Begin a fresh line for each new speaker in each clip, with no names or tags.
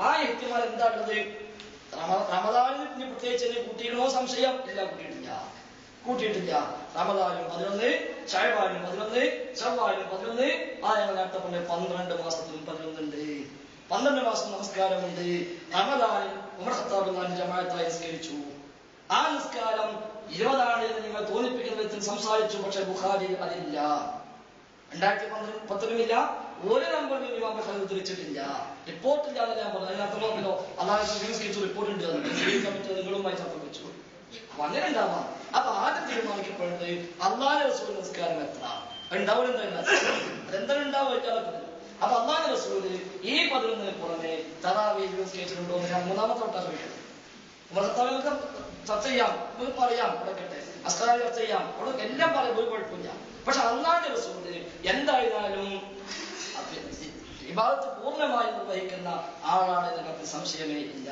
ആ എത്തിമാർ എന്താണുള്ളത് റമദാനിൽ ഇനി പ്രത്യേകിച്ച് എന്നെ കൂട്ടിയിടണോ സംശയം? ഇല്ല കൂട്ടിയിട്ടില്ല. കൂട്ടിയിട്ടില്ല. റമദാനും പതിനൊന്ന് ഷഹബാനും പതിനൊന്ന് ചവ്വാനും പതിനൊന്ന് ആ ഞങ്ങൾ നേരത്തെ പറഞ്ഞ പന്ത്രണ്ട് മാസത്തിലും പതിനൊന്നുണ്ട്. പന്ത്രണ്ട് മാസം നമസ്കാരമുണ്ട്. റമദാനിൽ ഉമർ ഖത്താബ് ഖാൻ ജമാഅത്തായി നിസ്കരിച്ചു. ആ നിസ്കാരം ഇരുപതാണ് എന്ന് നിങ്ങൾ തോന്നിപ്പിക്കുന്ന വിധത്തിൽ സംസാരിച്ചു. പക്ഷെ ബുഖാരിയിൽ അതില്ല. രണ്ടായിരത്തി പന്ത്രണ്ട് പത്തിലുമില്ല ഒരു നമ്പറിലും ഇമാം ബുഖാരി വെച്ചിട്ടില്ല റിപ്പോർട്ട് ഇല്ലാതെ ഞാൻ പറഞ്ഞു. അതിനകത്ത് നോക്കില്ലോ അള്ളാഹു നിസ്കരിച്ചു റിപ്പോർട്ട് ഉണ്ട് കമ്മിറ്റി നിങ്ങളുമായി ചർച്ച വെച്ചു. അപ്പൊ അങ്ങനെ ഉണ്ടാവാം. അപ്പൊ ആദ്യം തീരുമാനിക്കപ്പെടുന്നത് അള്ളാഹ് റസൂൽ നിസ്കാരം എത്ര ഉണ്ടാവും എന്തെങ്കിലും അതെന്താണ് ഉണ്ടാവും വെച്ചാൽ അപ്പൊ അള്ളാഹ് റസൂൽ ഈ പതിനൊന്നിന് പുറമെ തറാവി നിസ്കരിച്ചിട്ടുണ്ടോ എന്ന് ഞാൻ മൂന്നാമത്തെ വട്ടം ചോദിക്കുന്നത് ഭർത്താവിനൊക്കെ ചർച്ച ചെയ്യാം. നമുക്ക് പറയാം. കൊടുക്കട്ടെ അസ്കാരി ചർച്ച ചെയ്യാം. എല്ലാം പറയാം. ഒരു കുഴപ്പമില്ല. പക്ഷെ അള്ളാന്റെ റസൂൽ എന്തായാലും വിഭാഗത്ത് പൂർണമായി നിർവഹിക്കുന്ന ആളാണ് എന്നതിനകത്ത് സംശയമേ ഇല്ല.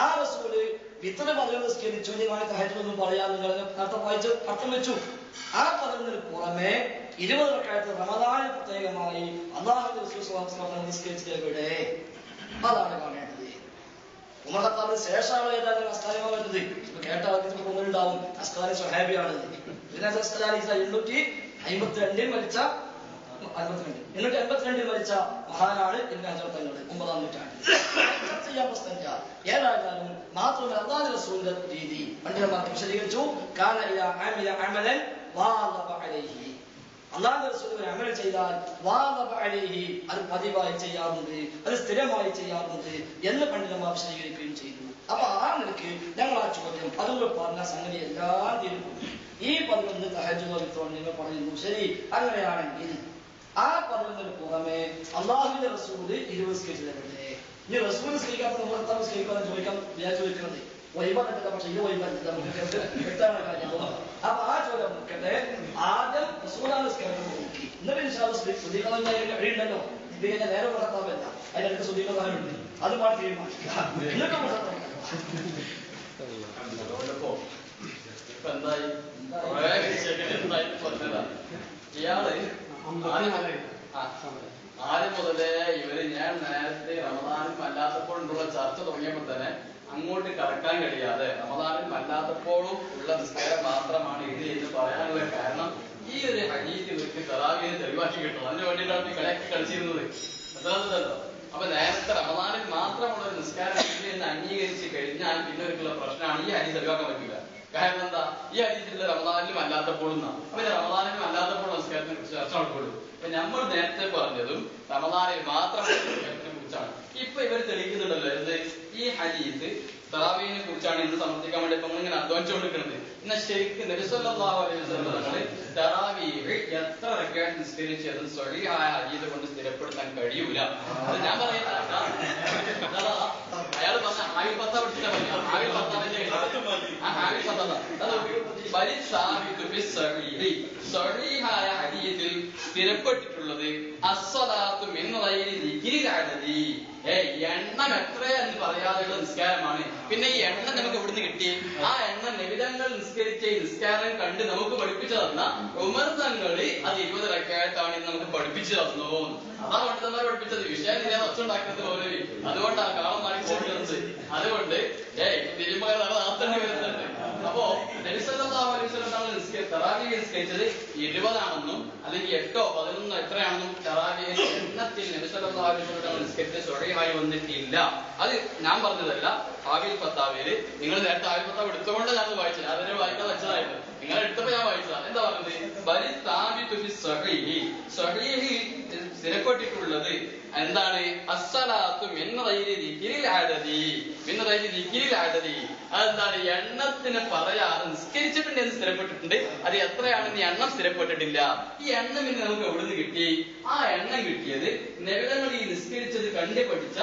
ആ റസൂൽ ഇത്ര പദവി നിസ്കരിച്ചു ഇനി തഹജൊന്നും പറയാൻ നിങ്ങൾ വായിച്ചു അർത്ഥം വെച്ചു. ആ പദവിന് പുറമെ ഇരുപത് റക്കായത്ത് റമദാന പ്രത്യേകമായി അള്ളാഹു എവിടെ? അതാണ് കാണേണ്ടത്. ഉമർ ഖത്താബിന് ശേഷമാണ് ഏതായാലും അസ്കാരിമ ഇപ്പൊ കേട്ട ആൾക്ക് ഒന്നുണ്ടാവും അസ്കാരി സ്വഹാബിയാണ് ഇതിനകത്ത് അസ്കാരി എണ്ണൂറ്റി അമ്പത്തി രണ്ടിൽ മരിച്ച അമ്പത്തിരണ്ട് എന്നിട്ട് എൺപത്തിരണ്ടിൽ മരിച്ച മഹാനാണ് ഇതിന്റെ അഞ്ചാമത്തങ്ങൾ ഒമ്പതാം നൂറ്റാണ്ട് ചർച്ച ചെയ്യാൻ പ്രശ്നമില്ല ഏതായാലും മാത്രമല്ല അള്ളാഹു റസൂലിന്റെ രീതി. പണ്ഡിതന്മാർക്ക് വിശദീകരിച്ചു. കാന ഇല അമില അമലൻ അള്ളാഹു റസൂൽ ഒരു അമൽ ചെയ്താൽ അത് പതിവായി ചെയ്യാറുണ്ട് അത് സ്ഥിരമായി ചെയ്യാറുണ്ട് എന്ന് പണ്ഡിതന്മാർ വിശദീകരിക്കുകയും ചെയ്തു. അപ്പൊ ആ നിലയ്ക്ക് ഞങ്ങൾ ആ ചോദ്യം അതുകൊണ്ട് പറഞ്ഞ സംഗതി എല്ലാം തീരുന്നു ഈ പതിനൊന്ന് തഹജുത്തോട് നിങ്ങൾ പറയുന്നു. ശരി അങ്ങനെയാണെങ്കിൽ ആ പറഞ്ഞതിന് പുറമെ അള്ളാഹുവിന്റെ റസൂൽ ഇരുപത് സ്കെച്ചിലെവിടെ ഇനി റസൂൽ സ്കീക്കാത്ത മുഹത്താവ് സ്കീക്കാന്ന് ചോദിക്കാൻ വിചാരിച്ചു ചോദിക്കുന്നത് വൈബാക്കില്ല പക്ഷെ ഇത് വൈബല്ല നമുക്ക് വ്യക്തമായ കാര്യം അപ്പൊ ആ ചോദ്യം നോക്കട്ടെ ആദ്യം റസൂലാണ് സ്കീക്കാൻ നോക്കി. ഇൻഷാൽ ശ്രദ്ധിക്കണം കഴിയുണ്ടല്ലോ ഇത് കഴിഞ്ഞാൽ നേരെ മുഹത്താവല്ല അതിനടുത്ത് ശ്രദ്ധിക്കുന്നവരുണ്ട് അത് മാറ്റി തീരുമാനിക്കുക. എന്നിട്ട് മുഹത്താവ്
ഇപ്പൊ എന്തായി? ഇയാൾ ആദ്യം മുതലേ ഇവർ ഞാൻ നേരത്തെ റമദാനും അല്ലാത്തപ്പോൾ ഉള്ള ചർച്ച തുടങ്ങിയപ്പോൾ തന്നെ അങ്ങോട്ട് കടക്കാൻ കഴിയാതെ റമദാനും അല്ലാത്തപ്പോഴും ഉള്ള നിസ്കാരം മാത്രമാണ് ഇത് എന്ന് പറയാനുള്ള കാരണം ഈ ഒരു ഹനീക്ക് ഇവർക്ക് തറാവിയെ തെളിവാക്കി കിട്ടണം. അതിന് വേണ്ടിയിട്ടാണ് ഈ കളിയൊക്കെ കളിച്ചിരുന്നത്. അതല്ലോ അപ്പൊ നേരത്തെ റമദാനിൽ മാത്രമുള്ള ഒരു നിസ്കാരം ഇല്ല എന്ന് അംഗീകരിച്ച് കഴിഞ്ഞാൽ പിന്നെ ഒരിക്കലുള്ള പ്രശ്നമാണ് ഈ ഹരി തെളിവാക്കാൻ പറ്റില്ല. കാരണം ഈ അരീതിയിൽ റമദാനിലും അല്ലാത്തപ്പോഴും എന്നാണ് അപ്പൊ റമദാനിലും അല്ലാത്തപ്പോൾ നമസ്കാരത്തിനെ കുറിച്ച് ചർച്ച നടക്കുള്ളൂ. അപ്പൊ നമ്മൾ നേരത്തെ പറഞ്ഞതും റമദാനിൽ മാത്രം നമസ്കാരത്തിനെ കുറിച്ചാണ്. ഇപ്പൊ ഇവർ തെളിയിക്കുന്നുണ്ടല്ലോ എന്ത്? ഈ ഹരീത് തറാവീനെ കുറിച്ചാണ് ഇന്ന് സമർത്ഥിക്കാൻ വേണ്ടി ഇപ്പൊ ഇങ്ങനെ അധ്വാനിച്ചുകൊണ്ടിരിക്കുന്നത്. എന്നാൽ ശരിക്കും വസല്ലമകൾ തറാവീഹ് എത്ര റെക്കാർഡ് നിസ്കരിച്ചത് സ്വലീഹായ ഹരീത് കൊണ്ട് സ്ഥിരപ്പെടുത്താൻ കഴിയൂല. അത് ഞാൻ പറയുന്നത് അയാൾ പറഞ്ഞ ആവിൽ പത്ത ആവിൽ പത്താവിന്റെ ഹദീസിൽ സ്ഥിരപ്പെട്ടിട്ടുള്ളത് അസ്സലാത്തു മിൻ ഗൈരി ദിക്രി അദദി എന്ന് എണ്ണം പറയാതെയുള്ള നിസ്കാരമാണ്. പിന്നെ ഈ എണ്ണം നമുക്ക് എവിടുന്ന് കിട്ടി? ആ എണ്ണം നിബിധങ്ങൾ നിസ്കരിച്ച ഈ നിസ്കാരം കണ്ട് നമുക്ക് പഠിപ്പിച്ചു തന്ന ഉമർ തങ്ങൾ അത് ഇരുപത് റക്കായിട്ടാണ് ഇന്ന് നമുക്ക് പഠിപ്പിച്ചു തന്നു. അതാ പണ്ഡിതന്മാർ പഠിപ്പിച്ചത് വിഷയം ഇല്ലാതെ ഒച്ചുണ്ടാക്കുന്നത് പോലെ അതുകൊണ്ടാണ് കാളം പോകുന്നത് അതുകൊണ്ട് ഏയ് തിരുമല നടത്തേണ്ടി വരുന്നുണ്ട് അപ്പോ നബിസല്ലാഹു അലൈഹി തറാവീഹ് നിസ്കരിച്ചത് ഇരുപതാണെന്നും അല്ലെങ്കിൽ എട്ടോ പതിനൊന്നോ എത്രയാണെന്നും തറാവീഹ് എണ്ണത്തിൽ വസല്ലം നിസ്കരിച്ച സ്വടയമായി വന്നിട്ടില്ല. അത് ഞാൻ പറഞ്ഞതല്ല ആവിൽ പത്താവിൽ നിങ്ങൾ നേരത്തെ ആവിൽ പത്താവ് എടുത്തുകൊണ്ട് ഞാൻ വായിച്ചില്ല. അതിനെ വായിക്കാതെ വെച്ചതായിരുന്നു. നിങ്ങൾ എടുത്തപ്പോ ഞാൻ വായിച്ചതാ. എന്താ പറഞ്ഞത്? ബലി സ്ഥാപിത്തു ഫി സ്വഹീഹി സ്വഹീഹിൽ സ്ഥിരപ്പെട്ടിട്ടുള്ളത് എന്താണ്? അസ്സലാത്തു അതെന്താണ്? എണ്ണത്തിന് പറയാതെ നിസ്കരിച്ചിട്ടുണ്ട് എന്ന് സ്ഥിരപ്പെട്ടിട്ടുണ്ട്? അത് എത്രയാണെന്ന് എണ്ണം സ്ഥിരപ്പെട്ടിട്ടില്ല. ഈ എണ്ണം ഇനി നമുക്ക് എവിടുന്ന് കിട്ടി? ആ എണ്ണം കിട്ടിയത് നബിതങ്ങൾ ഈ നിസ്കരിച്ചത് കണ്ടു പഠിച്ച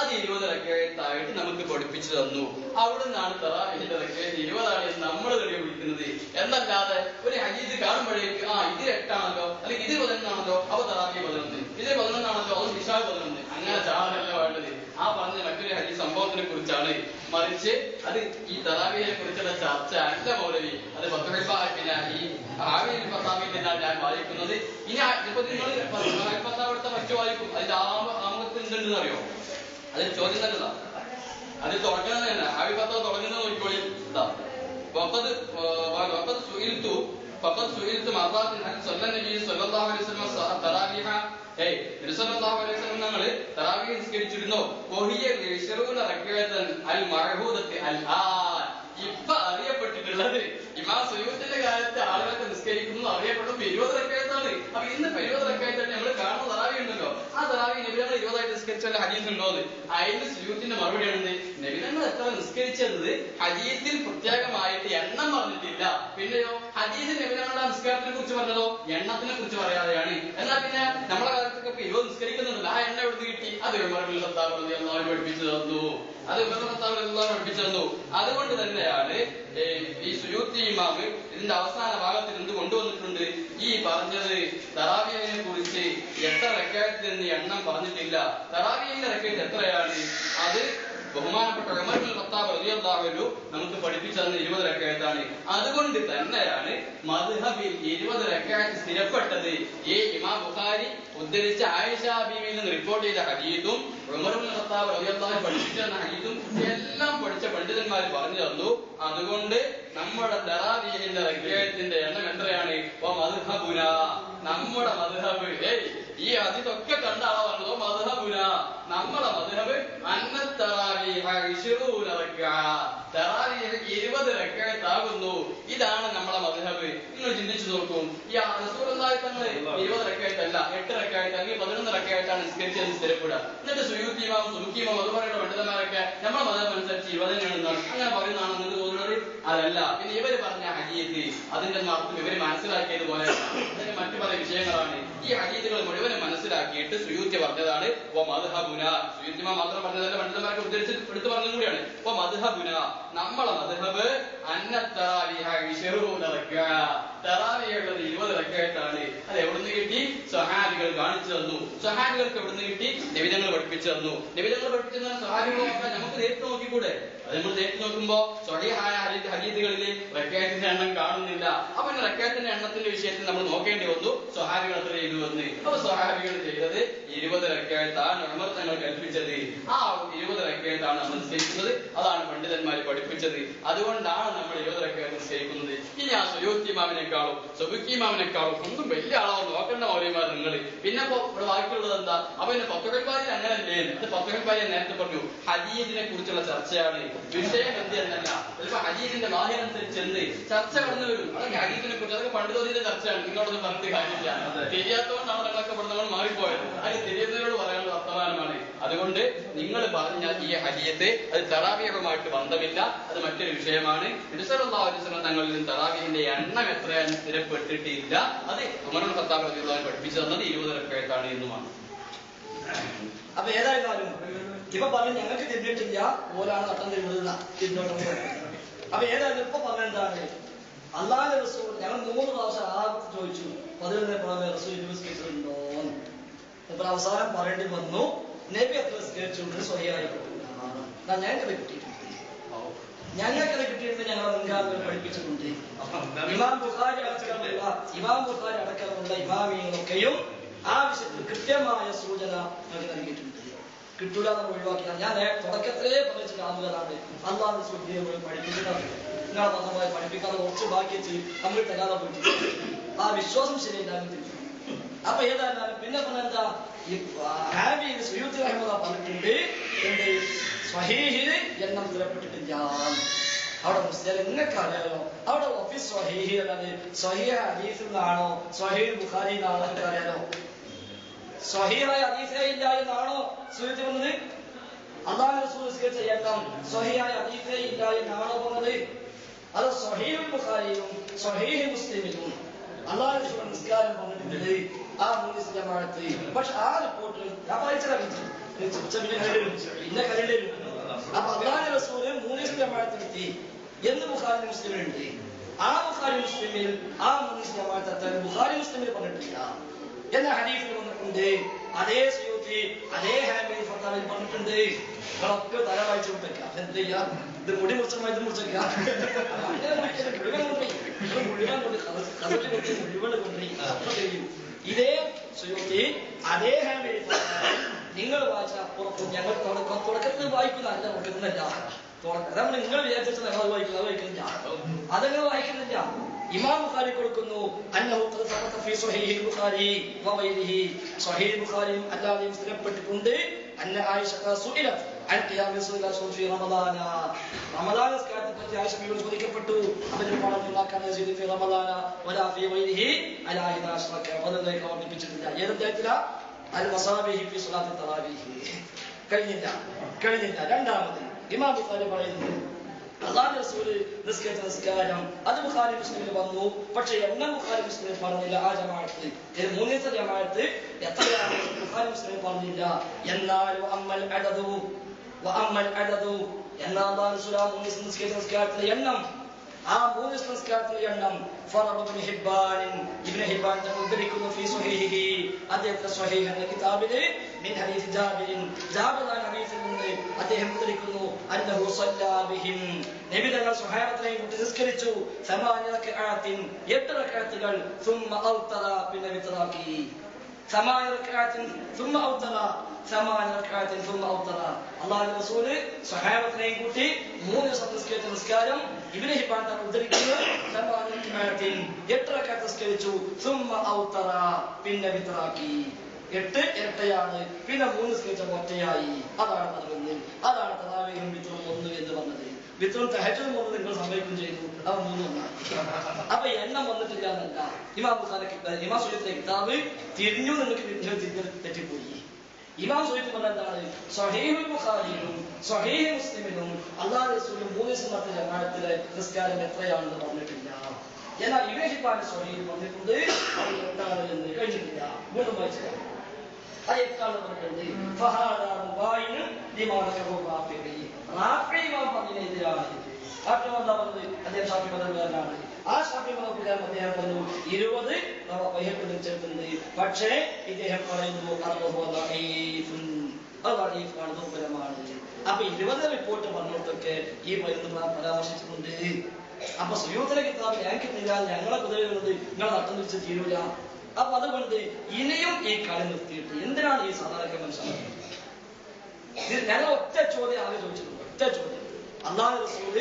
അത് ഇരുപത് റക്കയത്തായിട്ട് നമുക്ക് പഠിപ്പിച്ചു തന്നു. അവിടെ നിന്നാണ് തറാവിഹിന്റെ റക്കയത്ത് ഇരുപതാണ് നമ്മൾ തെളിവ് വിളിക്കുന്നത്. എന്നല്ലാതെ ഒരു അജീത് കാണുമ്പോഴേക്ക് ആ ഇത് എട്ടാണല്ലോ അല്ലെങ്കിൽ ഇത് പതിനൊന്നാണല്ലോ അവ തറാക്കി പതിനൊന്ന്. ഇത് പതിനൊന്നാണല്ലോ അത് നിഷാദ് പതിനൊന്ന്. അങ്ങനെ ചാടല്ല വേണ്ടത്. ആ പറഞ്ഞ മറ്റൊരു ഹദീസ് സംഭവത്തിനെ കുറിച്ചാണ്. മറിച്ച് അത് ഈ തറാവിയെ കുറിച്ചുള്ള ചർച്ച അല്ല മൗലവി അത് ഈ ആവിയിൽ പത്താമിൽ ഞാൻ വായിക്കുന്നത്. ഇനി ഇപ്പൊ നിങ്ങൾ പത്താം എടുത്ത മറ്റു വായിക്കും. അതിന്റെ ആമുഖത്തിൽ ഉണ്ടെന്ന് അറിയോ? അതിൽ ചോദ്യം തന്നെ ഇതാ അതിൽ തുടങ്ങുന്നത് തന്നെ ആവി പത്തോ തുടങ്ങുന്നത് നോക്കിക്കോളി ഇതാ وقد وقد سئلت فقد سئلت مرات هل صلى النبي صلى الله عليه وسلم التراويح ഏയ് നബി സല്ലല്ലാഹു അലൈഹി വസല്ലം ഞങ്ങൾ തറാവീഹ് നിസ്കരിച്ചിരുന്നോ വഹിയ യശ്റൂന റക്അതൻ അൽ മഅഹൂദത്തി അൽ ആൻ ഇപ്പൊ അറിയപ്പെട്ടിട്ടുള്ളത് ഇമാം സുയൂത്തിന്റെ കാലത്ത് ആളുകളൊക്കെ നിസ്കരിക്കുന്നു അറിയപ്പെട്ടത് ഇരുപത് റക്കായത്താണ് അപ്പൊ ഇന്ന് ഇരുപത് ആയിട്ട് നമ്മൾ കാണുന്ന തറാവി ഉണ്ടല്ലോ. ആ തറാവി നബിതങ്ങൾ ഇരുപതായിട്ട് നിസ്കരിച്ച ഹരീസ് ഹദീസ് ഉണ്ടോ എന്ന്. അതിന് സുയൂത്തിന്റെ മറുപടി നബി നമ്മൾ എത്ര നിസ്കരിച്ചത്? ഹദീസിൽ പ്രത്യേകമായിട്ട് എണ്ണം പറഞ്ഞിട്ടില്ല. പിന്നെയോ ഹദീസ് നബിതങ്ങളുടെ നിസ്കാരത്തിനെ കുറിച്ച് പറഞ്ഞതോ? എണ്ണത്തിനെ കുറിച്ച് പറയാതെയാണ്. എന്നാൽ പിന്നെ നമ്മളെ കാലത്തൊക്കെ നിസ്കരിക്കുന്നുണ്ട് ആ എണ്ണ എവിടുന്ന് കിട്ടി? അത് ഖത്താബ് റളിയല്ലാഹു പഠിപ്പിച്ചു തന്നു. അത് ഖത്താബ് റളിയല്ലാഹു പഠിപ്പിച്ചു തന്നു. അതുകൊണ്ട് തന്നെയാണ് ഈ സുയൂത്തി ഇമാമ് ഇതിന്റെ അവസാന ഭാഗത്തിൽ എന്ത് കൊണ്ടുവന്നിട്ടുണ്ട്? ഈ പറഞ്ഞത് തറാവിയെ കുറിച്ച് എത്ര റെക്കാറ്റ് എന്ന് എണ്ണം പറഞ്ഞിട്ടില്ല. തറാവിയന്റെ റെക്കാറ്റ് എത്രയാണ്? അത് ബഹുമാനപ്പെട്ട ഉമർ ബിൻ ഖത്താബ് റളിയല്ലാഹു നമുക്ക് പഠിപ്പിച്ചു തന്ന ഇരുപത് റെക്കാറ്റാണ് അതുകൊണ്ട് തന്നെയാണ് മദ്ഹബിൽ ഇരുപത് റക്കായത്ത് സ്ഥിരപ്പെട്ടത് ഈ ഇമാം ബുഖാരി ഉദ്ധരിച്ച ആയിഷ ബീവിയിൽ നിന്ന് റിപ്പോർട്ട് ചെയ്ത ഹദീദും ഉമർ ബിൻ ഖത്താബ് റളിയല്ലാഹു അൻഹു പഠിപ്പിച്ചു തന്ന ഹദീദും എല്ലാം പഠിച്ച പണ്ഡിതന്മാർ പറഞ്ഞു തന്നു. അതുകൊണ്ട് നമ്മുടെ തറാവീഹിന്റെ റക്കായത്തിന്റെ എണ്ണം എത്രയാണ്? ഓ മധുഹബുന നമ്മുടെ മധുഹബ് ഈ അതിതൊക്കെ കണ്ട ആളാ പറഞ്ഞതോ. ഓ മദ്ഹബുന. നമ്മുടെ മധുഹബ് അന്നത്തറാവീഹ ഇരുപത് റക്അത്താകുന്നു ഇതാണ് നമ്മുടെ മദ്ഹബ് നിങ്ങൾ ചിന്തിച്ചു നോക്കൂ. ഈ റസൂലുള്ളാഹി തങ്ങൾ ഇരുപത് റക്കായിട്ടല്ല എട്ട് റക്കായിട്ട് അല്ലെങ്കിൽ പതിനൊന്ന് റക്കായിട്ടാണ് നിസ്കരിച്ചത് സ്ഥിരപ്പെടുക. എന്നിട്ട് സുയൂത്തി ഇമാം സുബുക്കി ഇമാം അതുപോലെയുള്ള പണ്ഡിതന്മാരൊക്കെ നമ്മുടെ മതം അനുസരിച്ച് ഇരുപതിനാണെന്നാണ് അങ്ങനെ പറയുന്നതാണ് നിങ്ങൾക്ക് തോന്നുന്നത്? അതല്ല. പിന്നെ ഇവർ പറഞ്ഞ അജീത് അതിന്റെ അർത്ഥം ഇവർ മനസ്സിലാക്കിയത് പോലെ അതിന്റെ മറ്റു പല വിഷയങ്ങളാണ്. ഈ ഹദീദുകൾ മുഴുവനും മനസ്സിലാക്കിയിട്ട് സുയൂത്തി പറഞ്ഞതാണ് ഓ മദ്ഹബുന. സുയൂത്തിമ മാത്രം പറഞ്ഞതല്ല പണ്ഡിതന്മാരൊക്കെ ഉദ്ധരിച്ച് എടുത്തു പറഞ്ഞതും കൂടിയാണ്. ഓ മദ്ഹബുന. നമ്മളെ മദ്ഹബ് അന്നത്തറാവിഹ ഇശ്റൂന റക്അ തറാവിയുള്ളത് ഇരുപത് റക്കായിട്ടാണ് അത് എവിടുന്ന് കിട്ടി സഹാബികൾ കാണിച്ചു തന്നു. സഹാബികൾക്ക് എവിടുന്ന് കിട്ടി നിബിധങ്ങൾ പഠിപ്പിച്ചു തന്നു. നിബിധങ്ങൾ പഠിപ്പിച്ചു സഹാബികൾ നമുക്ക് നേരിട്ട് നോക്കിക്കൂടെ? അത് നമ്മൾ നേരിട്ട് നോക്കുമ്പോ സ്വഹീഹായ ഹരീതികളിൽ റക്കാത്തിന്റെ എണ്ണം കാണുന്നില്ല. അപ്പൊ റക്കാത്തിന്റെ എണ്ണത്തിന്റെ വിഷയത്തിൽ നമ്മൾ നോക്കേണ്ടി വന്നു. സ്വഹാബികൾ എത്ര ചെയ്തു വന്ന് അപ്പൊ സ്വഹാബികൾ ചെയ്തത് ഇരുപത് റക്കായത്താണ് ഉമർ തങ്ങൾ കൽപ്പിച്ചത്. ആ ഇരുപത് റക്കായത്താണ് നമ്മൾ നിശ്ചയിക്കുന്നത്. അതാണ് പണ്ഡിതന്മാർ പഠിപ്പിച്ചത്. അതുകൊണ്ടാണ് നമ്മൾ ഇരുപത് റക്കായത്ത് നിശ്ചയിക്കുന്നത്. ഇനി ആ സുയോത്തിമാവിനേക്കാളും സുബുക്കിമാവിനേക്കാളും ഒന്നും വലിയ ആളാവും നോക്കേണ്ട മൗലിമാർ നിങ്ങൾ പിന്നെ ഇവിടെ ബാക്കിയുള്ളത് എന്താ? അപ്പൊ പിന്നെ പത്തുകൽപ്പാരി അങ്ങനല്ലേ അത് പത്തുകൽപ്പാരി നേരത്തെ പറഞ്ഞു ഹദീദിനെ കുറിച്ചുള്ള ചർച്ചയാണ്. വിഷയം എന്ത് എന്നല്ല. ചിലപ്പോ ഹദീദിന്റെ ബാഹ്യനുസരിച്ച് എന്ത്? ചർച്ച കടന്നു വരും. അതൊക്കെ ഹദീദിനെ കുറിച്ച് അതൊക്കെ പണ്ട് തോന്നിയ ചർച്ചയാണ്. നിങ്ങളോടൊന്നും പറഞ്ഞിട്ട് കാര്യമില്ല. ശരിയാത്തോണ്ടാണ് നിങ്ങളൊക്കെ ഇവിടെ നമ്മൾ മാറിപ്പോയത്. അത് പറയാനുള്ള വർത്തമാനമാണ് അതുകൊണ്ട് നിങ്ങൾ പറഞ്ഞ ഈ ഹദീയത്തെ അത് തറാവിയവുമായിട്ട് ബന്ധമില്ല. അത് മറ്റൊരു വിഷയമാണ്. നബിസല്ലാസ്ലം തങ്ങളിൽ നിന്ന് തറാവിഹിന്റെ എണ്ണം എത്രയാണ് സ്ഥിരപ്പെട്ടിട്ടില്ല അത് ഉമറുൽ ഖത്താബ് പഠിപ്പിച്ചു തന്നത് ഇരുപത് റക്കായിട്ടാണ് എന്നുമാണ്.
അപ്പൊ ഏതായിരുന്നാലും ഇപ്പൊ പറഞ്ഞു ഞങ്ങൾക്ക് തിന്നിട്ടില്ല ഓരാണ് നട്ടം തിരുന്നത്. അപ്പൊ ഏതായാലും ഇപ്പൊ പറഞ്ഞെന്താണ് അള്ളാഹിന്റെ റസൂൽ ഞങ്ങൾ മൂന്ന് പ്രാവശ്യം ആവർത്തി ചോദിച്ചു. പതിനൊന്ന് പ്രാവശ്യം റസൂൽ നിസ്കരിച്ചിട്ടുണ്ടോ അപ്പൊ അവസാനം പറയേണ്ടി വന്നു. നബി എത്ര നിസ്കരിച്ചുകൊണ്ട് സ്വയായി ഞങ്ങൾക്ക് കിട്ടിയിട്ടുണ്ട് ഞങ്ങൾക്കത് കിട്ടിയിട്ട് ഞങ്ങൾ മുൻകാലം പഠിപ്പിച്ചിട്ടുണ്ട് ഇമാം ബുഖാരി അടക്കമുള്ള ഇമാം ബുഖാരി അടക്കമുള്ള ഇമാമിയങ്ങളൊക്കെയും ആ വിഷയത്തിൽ കൃത്യമായ സൂചന നമുക്ക് നൽകിയിട്ടുണ്ട്. കിട്ടൂല നമ്മൾ ഒഴിവാക്കിയാൽ ഞാൻ തുടക്കത്തിലേ പറഞ്ഞ കാമുകളാണ് അള്ളാഹ് സുദ്ധിയെ പഠിപ്പിക്കുന്നത് നിങ്ങളെ മതമായി പഠിപ്പിക്കാതെ കുറച്ച് ബാക്കി വെച്ച് നമ്മൾ തരാതെ പോയിട്ടുണ്ട്. ആ വിശ്വാസം ശരിയില്ലാന്ന് അപ്പൊ ഏതായാലും പിന്നെ പറഞ്ഞെന്താ ഈ ഹാബി സുയൂത്തി റഹ്മത പറഞ്ഞിട്ടുണ്ട് എന്ത് സ്വഹീഹിന് എണ്ണം സ്ഥിരപ്പെട്ടിട്ടില്ല അവിടെ മുസ്ലിം നിങ്ങൾക്ക് അറിയാലോ. അവിടെ ഓഫീസ് സ്വഹീഹി എന്നത് സ്വഹീഹ ഹദീസിൽ നിന്നാണോ? സ്വഹീൽ ബുഖാരി എന്നാണോ നിങ്ങൾക്ക് അറിയാലോ. സ്വഹീറായ ഹദീസേ ഇല്ല എന്നാണോ സുയൂത്തി വന്നത്? അള്ളാഹു റസൂൽ നിസ്കരിച്ച എണ്ണം സ്വഹീഹായ ഹദീസേ ഇല്ല എന്നാണോ പറഞ്ഞത്? അത് സ്വഹീൽ ബുഖാരിയിലും സ്വഹീഹ് മുസ്ലിമിലും അള്ളാഹു റസൂൽ നിസ്കാരം പറഞ്ഞിട്ടുണ്ട്. ആ മൂന്ന് ജമാഅത്ത് പക്ഷെ ആ വായിച്ചതാ പിന്നെ കരണ്ടേ അപ്പൊ അള്ളാഹു റസൂൽ മൂന്ന് എന്ന് ബുഖാരി മുസ്ലിമിലുണ്ട് ആ ബുഖാരി മുസ്ലിമിൽ ആ മൂന്ന് ബുഖാരി മുസ്ലിമിൽ പറഞ്ഞിട്ടില്ല. എന്ന ഹദീഫിൽ വന്നിട്ടുണ്ട്. അതേ സുയൂത്തി അതേ ഹാമിൽ ഫത്താവിൽ പറഞ്ഞിട്ടുണ്ട്. നിങ്ങളൊക്കെ തല വായിച്ചു വിട്ടേക്കാം എന്ത് ചെയ്യാ ഇത് മുടി മുറിച്ചമ്മ ഇത് മുറിച്ചേക്കാം. മുഴുവൻ നിങ്ങൾ മുഴുവൻ കൊണ്ട് കഥ കൊണ്ടി ഇതേ സുയൂത്തി അതേ നിങ്ങൾ വായിച്ച പുറത്തും ഞങ്ങൾ തുടക്കം തുടക്കത്തിൽ വായിക്കുന്ന അല്ല തുടക്കുന്നല്ല തുടക്കം നമ്മൾ നിങ്ങൾ വിചാരിച്ച ഞങ്ങൾ വായിക്കുന്നത് അത് വായിക്കുന്നില്ല. അതങ്ങനെ വായിക്കുന്നില്ല. ഇമാം ബുഖാരി കൊടുക്കുന്നു അന്നഹു അല്ലാതെയും സ്ഥിരപ്പെട്ടിട്ടുണ്ട്. അന്ന ആയിഷ റമദാന. നിസ്കാരത്തെ പറ്റി ആയിഷ ബീവിയോട് ചോദിക്കപ്പെട്ടു. അവന് പണമുണ്ടാക്കാൻ ചെയ്തു ഫീ റമദാന വലാ ഫീ ഗൈരിഹി അലാ ഇദാ അഷ്റക പതിലേക്ക് വർദ്ധിപ്പിച്ചിട്ടില്ല ഏത് അൽ മസാബിഹി ഫീ സ്വലാത്തി തറാവീഹി. കഴിഞ്ഞില്ല. കഴിഞ്ഞില്ല. രണ്ടാമത് ഇമാം ബുഖാരി പറയുന്നു അള്ളാഹു റസൂൽ നിസ്കരിച്ച നിസ്കാരം അത് ബുഖാരി മുസ്ലിമിൽ വന്നു. പക്ഷെ എണ്ണം ബുഖാരി മുസ്ലിമിൽ പറഞ്ഞില്ല. ആ ജമാഅത്ത് മൂന്നത്തെ ജമാഅത്ത് എത്രയാണ്? ബുഖാരി മുസ്ലിമിൽ പറഞ്ഞില്ല. എന്നാലും അമ്മൽ അടതു അമ്മൽ അടതു എന്നാൽ അള്ളാഹു റസൂൽ ആ മൂന്ന് ദിവസം നിസ്കരിച്ച നിസ്കാരത്തിന്റെ എണ്ണം ആ മൂന്ന് സംസ്കാരത്തിന്റെ എണ്ണം ഫറബ് ഇബ്നു ഹിബ്ബാൻ ഇബ്നു ഹിബ്ബാൻ തന്നെ ഉദ്ധരിക്കുന്നു ഫീ സ്വഹീഹിഹി അദ്ദേഹത്തിന്റെ സ്വഹീഹ് എന്ന കിതാബില് മിൻ ഹദീസ് ജാബിർ ജാബിർ എന്ന ഹദീസിൽ നിന്ന് അദ്ദേഹം ഉദ്ധരിക്കുന്നു അന്നഹു സല്ലാ ബിഹിം നബി തങ്ങൾ സ്വഹാബത്തിനെയും കൂട്ടി നിസ്കരിച്ചു സമാനി റക്അഅത്തിൻ എട്ട് റക്അത്തുകൾ ثم ഔത്തറ പിന്നെ വിത്റാക്കി ثمان ركعات ثم أوتر അള്ളാഹുന്റെ റസൂൽ സഹാബത്തിനെയും കൂട്ടി മൂന്ന് ദിവസം നിസ്കരിച്ച നിസ്കാരം ഇവരെ ഹിബാൻ തന്നെ ഉദ്ധരിക്കുന്നത്. എട്ടര കാലത്ത് നിസ്കരിച്ചു പിന്നെ വിത്രാക്കി. എട്ട് ഇരട്ടയാണ് പിന്നെ മൂന്ന് സ്കേച്ചം ഒറ്റയായി. അതാണ് പതിനൊന്ന്. അതാണ് തറാവേയും വിത്രവും ഒന്ന് എന്ന് പറഞ്ഞത്. വിത്രവും തഹജവും ഒന്ന് നിങ്ങൾ സംഭവിക്കും ചെയ്തു. അവ മൂന്നൊന്നാണ് അപ്പൊ എണ്ണം വന്നിട്ടില്ല എന്നല്ല ഇമാ മുസാന ഇമാ സുജത്തെ കിതാബ് തിരിഞ്ഞു നിങ്ങൾക്ക് തിരിഞ്ഞു തിരിഞ്ഞു തെറ്റിപ്പോയി. ഇമാം പറഞ്ഞ എന്താണ്? സ്വഹീഹുൽ ബുഖാരിയിലും സ്വഹീഹ് മുസ്ലിമിലും അള്ളാഹ് റസൂലും മൂന്ന് ദിവസം നടത്തിയ ജമാഅത്തിലെ നിസ്കാരം എത്രയാണെന്ന് പറഞ്ഞിട്ടില്ല. എന്നാൽ ഇവേഹിപ്പാന്റെ സ്വഹീഹ് പറഞ്ഞിട്ടുണ്ട്. അത് എന്താണ് എന്ന് കഴിഞ്ഞിട്ടില്ല വീണ്ടും വായിച്ചില്ല അതെക്കാണ് പറഞ്ഞിട്ടുണ്ട് ഫഹാദ മുബായിനും അദ്ദേഹം ഷാഫി മതക്കാരനാണ് ആ ഷാഫി മതക്കാരൻ അദ്ദേഹം പറഞ്ഞു ഇരുപത് വയ്യപ്പെടുന്ന ചേർക്കുന്നത് പക്ഷേ ഇദ്ദേഹം പറയുന്നു അതാണ് അപ്പൊ ഇരുപത് റിപ്പോർട്ട് പറഞ്ഞിട്ടൊക്കെ ഈ മരുന്ന് പരാമർശിച്ചിട്ടുണ്ട്. അപ്പൊ സുയോധന കിതാബ് ഞാൻ കിട്ടിയാൽ ഞങ്ങളെ കുതിരകളുന്നത് നിങ്ങളെ നട്ടം തിരിച്ച് തീരൂല. അപ്പൊ അതുകൊണ്ട് ഇനിയും ഈ കളി നിർത്തിയിട്ട് എന്തിനാണ് ഈ സാധാരണ മനസ്സിലാക്കുന്നത് ഞങ്ങൾ ഒറ്റ ചോദ്യം ആകെ ചോദിച്ചിട്ടുണ്ട് ഒറ്റ ചോദ്യം. അള്ളാഹു റസൂൽ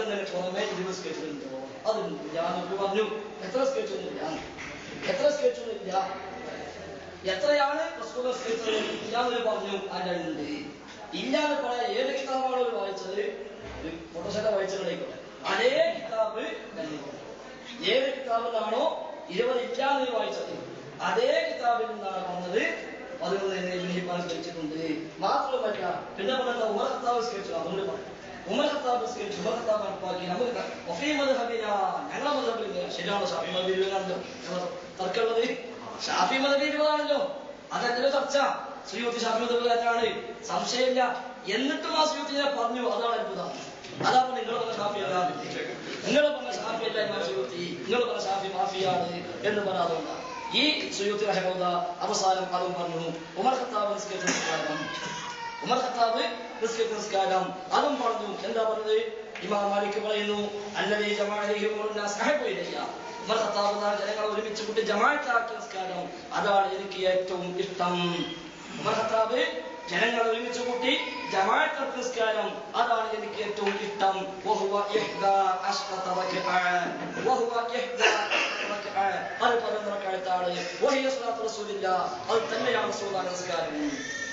നിന്ന് പുറമെ ഇരുപത് സ്കെച്ചുണ്ടോ അതുണ്ട് ഞാൻ പറഞ്ഞു എത്ര സ്കെച്ചൊന്നുമില്ല എത്ര സ്കെച്ചൊന്നുമില്ല എത്രയാണ് റസൂൽ സ്കെച്ചത് ഇല്ലാന്ന് പറഞ്ഞു അല്ലുണ്ട് ഇല്ലാന്ന് പറയാൻ ഏത് കിതാബാണ് അവർ വായിച്ചത് പൊട്ടശല വായിച്ചതായിക്കോട്ടെ അതേ കിതാബ് ഏത് കിതാബിലാണോ ഇരുപത് ഇല്ലാന്ന് വായിച്ചത് അതേ കിതാബിൽ നിന്നാണ് വന്നത് പതിനൊന്ന് സ്കെച്ചിട്ടുണ്ട് മാത്രമല്ല പിന്നെ പറഞ്ഞ ഉമർ ഖത്താബ് സ്കെച്ചു അതുകൊണ്ട് പറഞ്ഞു. Umar Khattab sketch Umar Khattab നടപ്പാക്കി നമുക്ക് ഒഫീ മദ്ഹബിന ഞങ്ങളെ മദ്ഹബിൽ ശരിയാണോ ഷാഫി ഇരുപതാണല്ലോ തർക്കമുള്ളത് ഷാഫി മദ്ഹബ് ഇരുപതാണല്ലോ അതല്ലല്ലോ ചർച്ച. സുയൂത്തി ഷാഫി സംശയമില്ല. എന്നിട്ടും ആ സുയൂത്തിനെ പറഞ്ഞു. അതാണ് അത്ഭുതം. അതാണ് നിങ്ങൾ പറഞ്ഞ ഷാഫി അല്ല. നിങ്ങൾ പറഞ്ഞ ഷാഫി അല്ല എന്നാ സുയൂത്തി നിങ്ങൾ പറഞ്ഞ ഷാഫി മാഫിയാണ് എന്ന് പറയാതുകൊണ്ടാണ് ഈ സുയൂത്തി റഹമുദ അവസാനം അതും പറഞ്ഞു. ഉമർ ഖത്താബ് നിസ്കരിച്ച നിസ്കാരം ഉമർ ഖത്താബ് നിസ്കരിച്ച നിസ്കാരം അതും പറഞ്ഞു എന്താ പറഞ്ഞത്? ഇമാം മാലിക് പറയുന്നു അല്ലതീ ജമാഅഹി ഉമറുന്നാസ് അഹബ്ബു ഇലയ്യ. ഉമർ ഖത്താബ് എന്നാണ് ജനങ്ങളെ ഒരുമിച്ച് കൂട്ടി ജമാഅത്താക്കിയ നിസ്കാരം അതാണ് എനിക്ക് ഏറ്റവും ഇഷ്ടം. ഉമർ ഖത്താബ് ജനങ്ങളെ ഒരുമിച്ച് കൂട്ടി ജമാഅത്ത് നിസ്കാരം അതാണ് എനിക്ക് ഏറ്റവും ഇഷ്ടം. വഹുവ ഇഹ്ദാ അശ്റത റക്അ വഹുവ ഇഹ്ദാ റക്അ അത് പതിനൊന്ന് റക്അത്താണ് വഹിയ സ്വലാത്തു റസൂലില്ല. അത് തന്നെയാണ് റസൂലുള്ളാഹി റസൂലില്ല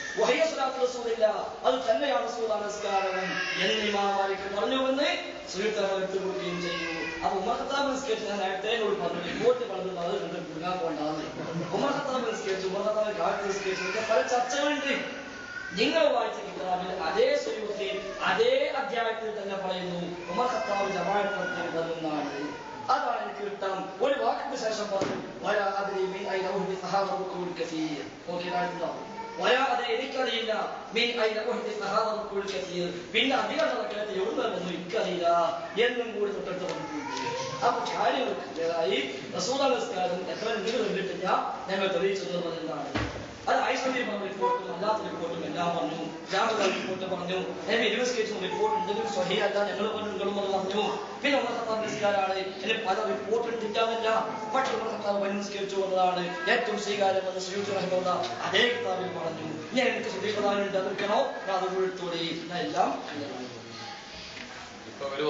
അത് തന്നെയാണ് നിസ്കാരം എന്ന് ഇമാം മാലിക് പറഞ്ഞുവെന്ന് സുഹൃത്തുക്കൾ എടുത്തുകൊടുക്കുകയും ചെയ്തു അപ്പൊ ഉമർ ഖത്താബ് നിസ്കരിച്ച് നേരത്തെ എന്നോട് പറഞ്ഞു ഇങ്ങോട്ട് പറഞ്ഞു അത് കണ്ട് കുടുങ്ങാൻ പോകണ്ടാന്ന്. ഉമർ ഖത്താബ് നിസ്കരിച്ചു ഉമർ ഖത്താബ് കാറ്റ് നിസ്കരിച്ചു ഇതൊക്കെ പല ചർച്ചകളുണ്ട്. നിങ്ങൾ വായിച്ച കിതാബിൽ അതേ സ്വരൂപത്തിൽ അതേ അധ്യായത്തിൽ തന്നെ പറയുന്നു ഉമർ ഖത്താബ് ജമാഅത്ത് നടത്തിയത് പതിനൊന്നാണ് അതാണ് എനിക്ക് കിട്ടാം ഒരു വാക്കിന് ശേഷം പറഞ്ഞു വരാ അതിനെ ഓക്കെ കാണുന്നുണ്ടോ വരാ അത് എനിക്കറിയില്ല മീൻ ഐ ലൗഹി സഹാബത്തുൽ കസീർ പിന്നെ അധികം നടക്കുന്നത് എവിടെ വന്നു എനിക്കറിയില്ല. എന്നും കൂടി തൊട്ടടുത്ത് പറഞ്ഞിട്ടുണ്ട് അപ്പൊ കാര്യങ്ങൾ ക്ലിയറായി റസൂല നിസ്കാരം എത്ര നിങ്ങൾ കണ്ടിട്ടില്ല. ഞങ്ങൾ തെളിയിച്ചത് എന്താണ് അത് ഐശ്വര്യ റിപ്പോർട്ടും അല്ലാത്ത റിപ്പോർട്ടും എല്ലാം പറഞ്ഞു ജാഗ്രത റിപ്പോർട്ട് പറഞ്ഞു എന്നെ ഇൻവെസ്റ്റിഗേഷൻ റിപ്പോർട്ട് ഉണ്ടെങ്കിലും സ്വഹിയല്ല ഞങ്ങൾ പറഞ്ഞു പറഞ്ഞു. പിന്നെ ഉമർ ഖത്താബ് നിസ്കാരാണ് എന്നെ പല റിപ്പോർട്ടും കിട്ടാമില്ല പക്ഷെ ഉമർ ഖത്താബ് വൻ നിസ്കരിച്ചു എന്നതാണ് ഏറ്റവും സ്വീകാര്യമെന്ന് സുയൂത്ത് റഹ്മുള്ള അതേ കിതാബിൽ പറഞ്ഞു. ഞാൻ എനിക്ക് സുദീഖാനുണ്ട് അതെടുക്കണോ ഞാൻ അത് ഉൾത്തോടെ എല്ലാം
ഇപ്പൊ ഒരു